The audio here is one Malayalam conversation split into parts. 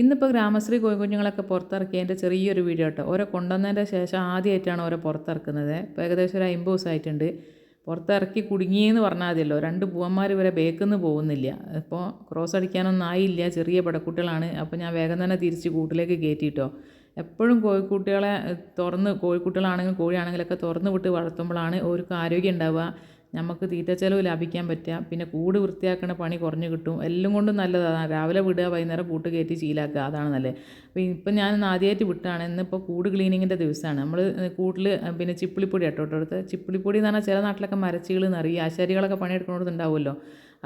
ഇന്നിപ്പോൾ ഗ്രാമശ്രീ കോഴിക്കുഞ്ഞുങ്ങളൊക്കെ പുറത്തിറക്കിയതിന്റെ ചെറിയൊരു വീഡിയോ കേട്ടോ. ഓരോ കൊണ്ടുവന്നതിന്റെ ശേഷം ആദ്യമായിട്ടാണ് ഓരോ പുറത്തിറക്കുന്നത്. ഇപ്പോൾ ഏകദേശം ഒരു അമ്പത് ദിവസമായിട്ടുണ്ട്. പുറത്തിറക്കി കുടുങ്ങിയെന്ന് പറഞ്ഞാൽ മതിയല്ലോ. രണ്ട് പൂവന്മാർ വരെ ബേക്കെന്ന് പോകുന്നില്ല. ഇപ്പോൾ ക്രോസ് അടിക്കാനൊന്നും ആയില്ല. ചെറിയ പടക്കുട്ടികളാണ്. അപ്പോൾ ഞാൻ വേഗം തന്നെ തിരിച്ച് കൂട്ടിലേക്ക് കയറ്റിയിട്ടോ. എപ്പോഴും കോഴിക്കുട്ടികളെ തുറന്ന് കോഴിക്കുട്ടികളാണെങ്കിലും കോഴിയാണെങ്കിലൊക്കെ തുറന്ന് വിട്ട് വളർത്തുമ്പോഴാണ് അവർക്ക് ആരോഗ്യം ഉണ്ടാവുക. നമുക്ക് തീറ്റച്ചെലവ് ലാഭിക്കാൻ പറ്റുക. പിന്നെ കൂട് വൃത്തിയാക്കണ പണി കുറഞ്ഞു കിട്ടും. എല്ലാം കൊണ്ടും നല്ലതാണ് രാവിലെ വിടുക വൈകുന്നേരം കൂട്ട് കയറ്റി ശീലാക്കുക. അതാണ് നല്ലത്. അപ്പോൾ ഇപ്പം ഞാൻ ആദ്യമായിട്ട് വിട്ടാണ്. ഇന്നിപ്പോൾ കൂട് ക്ലീനിങ്ങിന്റെ ദിവസമാണ്. നമ്മൾ കൂട്ടിൽ പിന്നെ ചിപ്പിളിപ്പൊടി ഇട്ടോ എടുത്ത്. ചിപ്പിളിപ്പൊടി എന്ന് പറഞ്ഞാൽ ചില നാട്ടിലൊക്കെ മരച്ചികൾ നിറയും ആശാരികളൊക്കെ പണിയെടുക്കുന്നിടത്ത് ഉണ്ടാവുമല്ലോ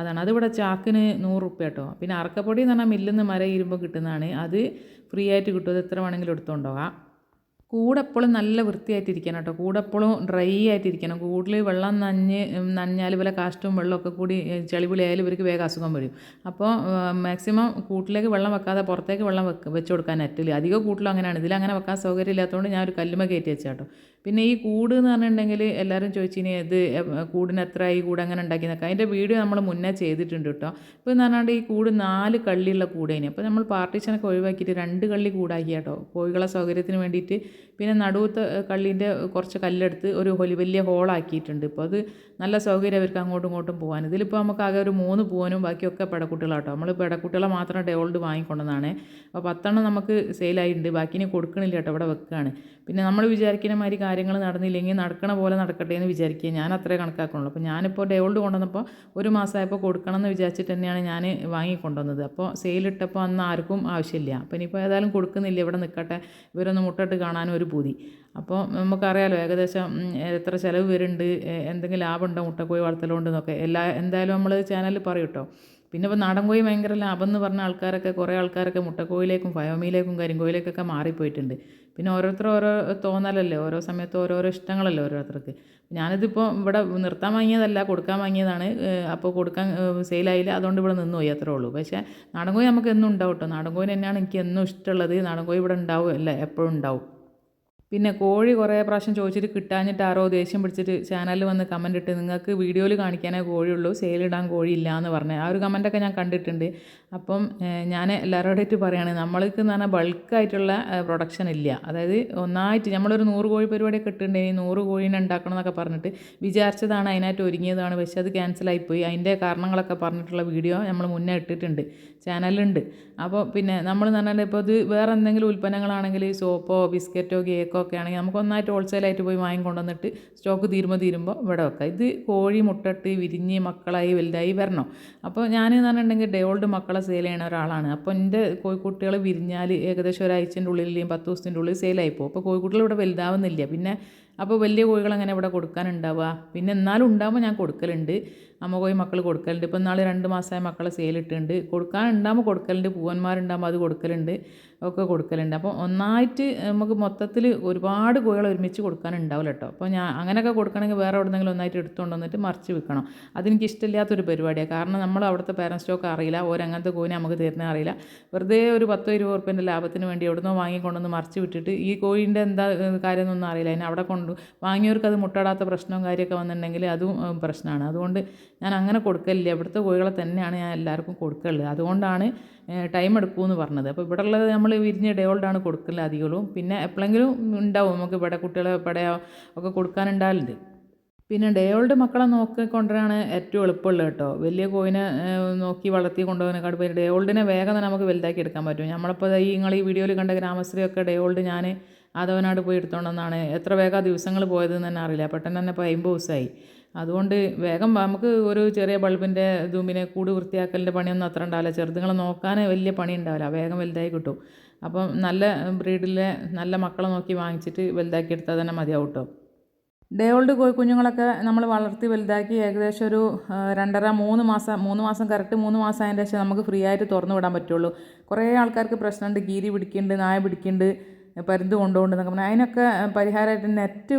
അതാണ്. അതിവിടെ ചാക്കിന് നൂറ് റുപ്യ കേട്ടോ പിന്നെ അറക്കപ്പൊടി എന്ന് പറഞ്ഞാൽ മില്ലിൽ നിന്ന് മര ഇരുമ്പോൾ കിട്ടുന്നതാണ്. അത് ഫ്രീ ആയിട്ട് കിട്ടും. അത് എത്ര വേണമെങ്കിലും എടുത്തുകൊണ്ടുപോകാം കൂടെപ്പോഴും നല്ല വൃത്തിയായിട്ടിരിക്കണം കേട്ടോ. കൂടെപ്പോഴും ഡ്രൈ ആയിട്ടിരിക്കണം. കൂടുതൽ വെള്ളം നനഞ്ഞ് നനഞ്ഞാൽ വല്ല കാഷ്ടവും വെള്ളമൊക്കെ കൂടി ചെളിപുളിയായാലും ഇവർക്ക് വേഗം അസുഖം വരും. അപ്പോൾ മാക്സിമം കൂട്ടിലേക്ക് വെള്ളം വെക്കാതെ പുറത്തേക്ക് വെള്ളം വെക്ക് വെച്ച് കൊടുക്കാൻ പറ്റില്ല അധികം കൂട്ടിലും അങ്ങനെയാണ്. ഇതിൽ അങ്ങനെ വെക്കാൻ സൗകര്യം ഇല്ലാത്തതുകൊണ്ട് ഞാൻ ഒരു കല്ലുമ കയറ്റി വെച്ചാൽ കേട്ടോ. പിന്നെ ഈ കൂട് എന്ന് പറഞ്ഞിട്ടുണ്ടെങ്കിൽ എല്ലാവരും ചോദിച്ചിനി ഇത് കൂടിന് എത്ര ഈ കൂട് അങ്ങനെ ഉണ്ടാക്കിയെന്നൊക്കെ അതിന്റെ വീഡിയോ നമ്മൾ മുന്നേ ചെയ്തിട്ടുണ്ട് കേട്ടോ. ഇപ്പോൾ എന്ന് പറഞ്ഞാൽ ഈ കൂട് നാല് കള്ളിയുള്ള കൂടേനെ. അപ്പോൾ നമ്മൾ പാർട്ടീഷനൊക്കെ ഒഴിവാക്കിയിട്ട് രണ്ട് കള്ളി കൂടാക്കി കേട്ടോ കോഴികളെ സൗകര്യത്തിന് വേണ്ടിയിട്ട് പിന്നെ നടുവത്തെ കള്ളീന്റെ കുറച്ച് കല്ലെടുത്ത് ഒരു വലിയ ഹോളാക്കിയിട്ടുണ്ട്. ഇപ്പോൾ അത് നല്ല സൗകര്യം അവർക്ക് അങ്ങോട്ടും ഇങ്ങോട്ടും പോകാൻ ഇതിലിപ്പോൾ നമുക്ക് ആകെ ഒരു മൂന്ന് പൂവനും ബാക്കിയൊക്കെ പെടക്കുട്ടികളാട്ടോ. നമ്മൾ പെടക്കുട്ടികളെ മാത്രം ഡേവോൾഡ് വാങ്ങിക്കൊണ്ടതാണ് അപ്പോൾ പത്തെണ്ണം നമുക്ക് സെയിലായിട്ടുണ്ട്. ബാക്കിനെ കൊടുക്കണില്ല കേട്ടോ. ഇവിടെ വെക്കുകയാണ് പിന്നെ നമ്മൾ വിചാരിക്കുന്ന മാതിരി കാര്യങ്ങൾ നടന്നില്ലെങ്കിൽ നടക്കണ പോലെ നടക്കട്ടെ എന്ന് വിചാരിക്കുക. ഞാൻ അത്രേ കണക്കാക്കുള്ളൂ അപ്പോൾ ഞാനിപ്പോൾ ഡേവോൾഡ് കൊണ്ടുവന്നപ്പോൾ ഒരു മാസമായപ്പോൾ കൊടുക്കണം എന്ന് വിചാരിച്ചിട്ട് തന്നെയാണ് ഞാൻ വാങ്ങിക്കൊണ്ടുവന്നത്. അപ്പോൾ സെയിലിട്ടപ്പോൾ അന്ന് ആർക്കും ആവശ്യമില്ല. അപ്പോൾ ഇനിയിപ്പോൾ ഏതായാലും കൊടുക്കുന്നില്ല. ഇവിടെ നിൽക്കട്ടെ ഇവരൊന്ന് മുട്ടിട്ട് കാണാനും ഒരു പൂതി. അപ്പോൾ നമുക്കറിയാലോ ഏകദേശം എത്ര ചിലവ് വരുന്നുണ്ട് എന്തെങ്കിലും ലാഭമുണ്ടോ? മുട്ടക്കോഴി വളർത്തലുണ്ടെന്നൊക്കെ എല്ലാ എന്തായാലും നമ്മൾ ചാനലിൽ പറയും കേട്ടോ പിന്നെ ഇപ്പോൾ നാടൻ കോഴി ഭയങ്കര ലാഭം എന്ന് പറഞ്ഞ ആൾക്കാരൊക്കെ കുറേ ആൾക്കാരൊക്കെ മുട്ടക്കോയിലേക്കും ഫയോമിയിലേക്കും കരിങ്കോയിലേക്കൊക്കെ മാറിപ്പോയിട്ടുണ്ട്. പിന്നെ ഓരോരുത്തർ ഓരോ തോന്നലല്ലേ ഓരോ സമയത്ത് ഓരോരോ ഇഷ്ടങ്ങളല്ലേ ഓരോരുത്തർക്ക്. ഞാനിതിപ്പോൾ ഇവിടെ നിർത്താൻ വാങ്ങിയതല്ല കൊടുക്കാൻ വാങ്ങിയതാണ്. അപ്പോൾ കൊടുക്കാൻ സെയിലായില്ല. അതുകൊണ്ട് ഇവിടെ നിന്ന് പോയി അത്രേ ഉള്ളൂ. പക്ഷേ നാടൻ കോഴി നമുക്ക് എന്നും ഉണ്ടാവും കേട്ടോ നാടൻ കോഴി തന്നെയാണ് എനിക്ക് എന്നും ഇഷ്ടമുള്ളത്. നാടൻ കോഴി ഇവിടെ ഉണ്ടാവും അല്ല എപ്പോഴും ഉണ്ടാവും. പിന്നെ കോഴി കുറേ പ്രാവശ്യം ചോദിച്ചിട്ട് കിട്ടാഞ്ഞിട്ട് ആരോ ദേഷ്യം പിടിച്ചിട്ട് ചാനലിൽ വന്ന് കമന്റ് ഇട്ട് നിങ്ങൾക്ക് വീഡിയോയിൽ കാണിക്കാനേ കോഴിയുള്ളൂ സെയിലിടാൻ കോഴിയില്ല എന്ന് പറഞ്ഞത് ആ ഒരു കമന്റൊക്കെ ഞാൻ കണ്ടിട്ടുണ്ട്. അപ്പം ഞാൻ എല്ലാവരോടായിട്ട് പറയുകയാണ് നമ്മൾക്ക് എന്ന് പറഞ്ഞാൽ ബൾക്കായിട്ടുള്ള പ്രൊഡക്ഷൻ ഇല്ല. അതായത് ഒന്നായിട്ട് നമ്മളൊരു നൂറ് കോഴി പരിപാടിയൊക്കെ ഇട്ടിട്ടുണ്ടെങ്കിൽ നൂറ് കോഴീനെ ഉണ്ടാക്കണം എന്നൊക്കെ പറഞ്ഞിട്ട് വിചാരിച്ചതാണ് അതിനായിട്ട് ഒരുങ്ങിയതാണ്. പക്ഷേ അത് ക്യാൻസലായിപ്പോയി അതിന്റെ കാരണങ്ങളൊക്കെ പറഞ്ഞിട്ടുള്ള വീഡിയോ നമ്മൾ മുന്നേ ഇട്ടിട്ടുണ്ട് ചാനലുണ്ട് അപ്പോൾ പിന്നെ നമ്മൾ എന്ന് പറഞ്ഞാൽ ഇപ്പോൾ ഇത് വേറെ എന്തെങ്കിലും ഉൽപ്പന്നങ്ങളാണെങ്കിൽ സോപ്പോ ബിസ്ക്കറ്റോ കേക്കോ ഒക്കെ ആണെങ്കിൽ നമുക്ക് ഒന്നായിട്ട് ഹോൾസെയിലായിട്ട് പോയി വാങ്ങി കൊണ്ടുവന്നിട്ട് സ്റ്റോക്ക് തീരുമ്പോൾ തീരുമ്പോൾ ഇവിടെ വെക്കാം. ഇത് കോഴി മുട്ടട്ട് വിരിഞ്ഞ് മക്കളായി വലുതായി വരണം. അപ്പോൾ ഞാൻ എന്ന് പറഞ്ഞിട്ടുണ്ടെങ്കിൽ ഓൾഡ് മക്കളെ സെയിൽ ചെയ്യണ ഒരാളാണ്. അപ്പോൾ എന്റെ കോഴിക്കുട്ടികൾ വിരിഞ്ഞാൽ ഏകദേശം ഒരാഴ്ചന്റെ ഉള്ളിൽ പത്ത് ദിവസത്തിന്റെ ഉള്ളിൽ സെയിലായി പോകും. അപ്പോൾ കോഴിക്കുട്ടികൾ ഇവിടെ വലുതാവുന്നില്ല. പിന്നെ അപ്പോൾ വലിയ കോഴികൾ അങ്ങനെ ഇവിടെ കൊടുക്കാനുണ്ടാവുക. പിന്നെ എന്നാലും ഉണ്ടാകുമ്പോൾ ഞാൻ കൊടുക്കലുണ്ട്. അമ്മ കോഴി മക്കൾ കൊടുക്കലുണ്ട്. ഇപ്പോൾ നാളെ രണ്ട് മാസമായ മക്കളെ സെയിലിട്ടുണ്ട് കൊടുക്കാനുണ്ടാകുമ്പോൾ കൊടുക്കലുണ്ട്. പൂവന്മാരുണ്ടാകുമ്പോൾ അത് കൊടുക്കലുണ്ട്. ഒക്കെ കൊടുക്കലുണ്ട്. അപ്പോൾ ഒന്നായിട്ട് നമുക്ക് മൊത്തത്തിൽ ഒരുപാട് കോഴികൾ ഒരുമിച്ച് കൊടുക്കാനുണ്ടാവില്ല കേട്ടോ അപ്പോൾ ഞാൻ അങ്ങനെയൊക്കെ കൊടുക്കണമെങ്കിൽ വേറെ എവിടെന്നെങ്കിലും ഒന്നായിട്ട് എടുത്തുകൊണ്ട് വന്നിട്ട് മറിച്ച് വിൽക്കണം. അതെനിക്ക് ഇഷ്ടമില്ലാത്തൊരു പരിപാടിയാണ് കാരണം നമ്മൾ അവിടുത്തെ പേരൻ സ്റ്റോക്ക് അറിയില്ല. ഓരങ്ങനത്തെ കോഴിനെ നമുക്ക് തരുന്ന അറിയില്ല. വെറുതെ ഒരു പത്തോ ഇരുപത് ഉറുപ്പ്യന്റെ ലാഭത്തിന് വേണ്ടി എവിടുന്നോ വാങ്ങിക്കൊണ്ടുവന്ന് മറിച്ച് വിട്ടിട്ട് ഈ കോഴിന്റെ എന്താ കാര്യമൊന്നും അറിയില്ല. അതിനെ അവിടെ കൊണ്ട് വാങ്ങിയവർക്ക് അത് മുട്ടടാത്ത പ്രശ്നവും കാര്യമൊക്കെ വന്നിട്ടുണ്ടെങ്കിൽ അതും പ്രശ്നമാണ്. അതുകൊണ്ട് ഞാൻ അങ്ങനെ കൊടുക്കലില്ല. ഇവിടുത്തെ കോഴികളെ തന്നെയാണ് ഞാൻ എല്ലാവർക്കും കൊടുക്കലുള്ളത് അതുകൊണ്ടാണ് ടൈം എടുക്കുമെന്ന് പറഞ്ഞത്. അപ്പോൾ ഇവിടെ ഉള്ളത് നമ്മൾ വിരിഞ്ഞ ഡേയോൾഡാണ് കൊടുക്കൽ അധികവും. പിന്നെ എപ്പോഴെങ്കിലും ഉണ്ടാവും. നമുക്ക് ഇവിടെ കുട്ടികളെ പടയോ ഒക്കെ കൊടുക്കാനുണ്ടാവലുണ്ട്. പിന്നെ ഓൾഡ് മക്കളെ നോക്കിക്കൊണ്ടാണ് ഏറ്റവും എളുപ്പമുള്ളത് കേട്ടോ. വലിയ കോയിനെ നോക്കി വളർത്തി കൊണ്ടുപോകാനേക്കാട് പേര് ഓൾഡിനെ വേഗം തന്നെ നമുക്ക് വലുതാക്കി എടുക്കാൻ പറ്റും. നമ്മളിപ്പോൾ ഈ നിങ്ങൾ ഈ വീഡിയോയിൽ കണ്ട ഗ്രാമശ്രീയൊക്കെ ഓൾഡ് ഞാൻ ആദവനാട് പോയി എടുത്തോണ്ടെന്നാണ്. എത്ര വേഗം ദിവസങ്ങൾ പോയതെന്ന് തന്നെ അറിയില്ല. പെട്ടെന്ന് തന്നെ ഇപ്പോൾ അമ്പത് ദിവസമായി അതുകൊണ്ട് വേഗം നമുക്ക് ഒരു ചെറിയ ബൾബിന്റെ ധൂമിനെ കൂട് വൃത്തിയാക്കലിന്റെ പണിയൊന്നും അത്ര ഉണ്ടാവില്ല. ചെറുതുങ്ങളെ നോക്കാൻ വലിയ പണി ഉണ്ടാവില്ല. വേഗം വലുതായി കിട്ടും. അപ്പം നല്ല ബ്രീഡിലെ നല്ല മക്കളെ നോക്കി വാങ്ങിച്ചിട്ട് വലുതാക്കി എടുത്താൽ തന്നെ മതിയാവും കേട്ടോ ഡേ ഓൾഡ് കോഴി കുഞ്ഞുങ്ങളൊക്കെ നമ്മൾ വളർത്തി വലുതാക്കി ഏകദേശം ഒരു രണ്ടര മൂന്ന് മാസം മൂന്ന് മാസം കറക്റ്റ് മൂന്ന് മാസം അതിന്റെ ശേഷം നമുക്ക് ഫ്രീ ആയിട്ട് തുറന്നു വിടാൻ പറ്റുള്ളൂ. കുറേ ആൾക്കാർക്ക് പ്രശ്നമുണ്ട്. ഗീരി പിടിക്കുന്നുണ്ട് നായ പിടിക്കുന്നുണ്ട്. പരുന്ത് കൊണ്ടുകൊണ്ട് എന്നൊക്കെ പറഞ്ഞാൽ അതിനൊക്കെ പരിഹാരമായിട്ട് നെറ്റ്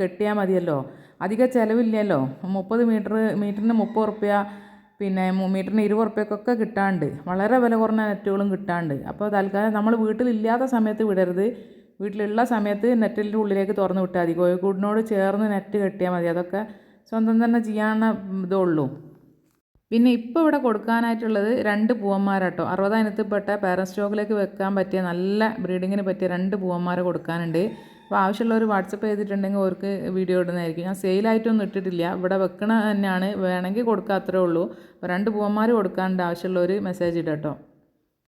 കെട്ടിയാൽ മതിയല്ലോ. അധിക ചിലവില്ലല്ലോ. മുപ്പത് മീറ്റർ മീറ്ററിന് മുപ്പത് റുപ്യ പിന്നെ മീറ്ററിന് ഇരുപത് റുപ്യക്കൊക്കെ കിട്ടാണ്ട്. വളരെ വില കുറഞ്ഞ നെറ്റുകളും കിട്ടാണ്ട്. അപ്പോൾ തൽക്കാലം നമ്മൾ വീട്ടിലില്ലാത്ത സമയത്ത് വിടരുത്. വീട്ടിലുള്ള സമയത്ത് നെറ്റിന്റെ ഉള്ളിലേക്ക് തുറന്ന് വിട്ടാൽ മതി. കോഴിക്കൂടിനോട് ചേർന്ന് നെറ്റ് കെട്ടിയാൽ മതി. അതൊക്കെ സ്വന്തം തന്നെ ചെയ്യാവുന്ന ഇതേ ഉള്ളൂ പിന്നെ ഇപ്പോൾ ഇവിടെ കൊടുക്കാനായിട്ടുള്ളത് രണ്ട് പൂവന്മാരാട്ടോ. അറുപതായിരത്തിൽപ്പെട്ട പാരൻ സ്റ്റോക്കിലേക്ക് വെക്കാൻ പറ്റിയ നല്ല ബ്രീഡിങ്ങിന് പറ്റിയ രണ്ട് പൂവന്മാരെ കൊടുക്കാനുണ്ട്. അപ്പോൾ ആവശ്യമുള്ളവർ വാട്സപ്പ് ചെയ്തിട്ടുണ്ടെങ്കിൽ അവർക്ക് വീഡിയോ ഇടുന്നതായിരിക്കും. ഞാൻ സെയിലായിട്ടൊന്നും ഇട്ടിട്ടില്ല. ഇവിടെ വെക്കണ തന്നെയാണ്. വേണമെങ്കിൽ കൊടുക്കാത്രേ ഉള്ളൂ. അപ്പോൾ രണ്ട് പൂവന്മാർ കൊടുക്കാനുണ്ട് ആവശ്യമുള്ളവർ മെസ്സേജ് ഇടട്ടോ.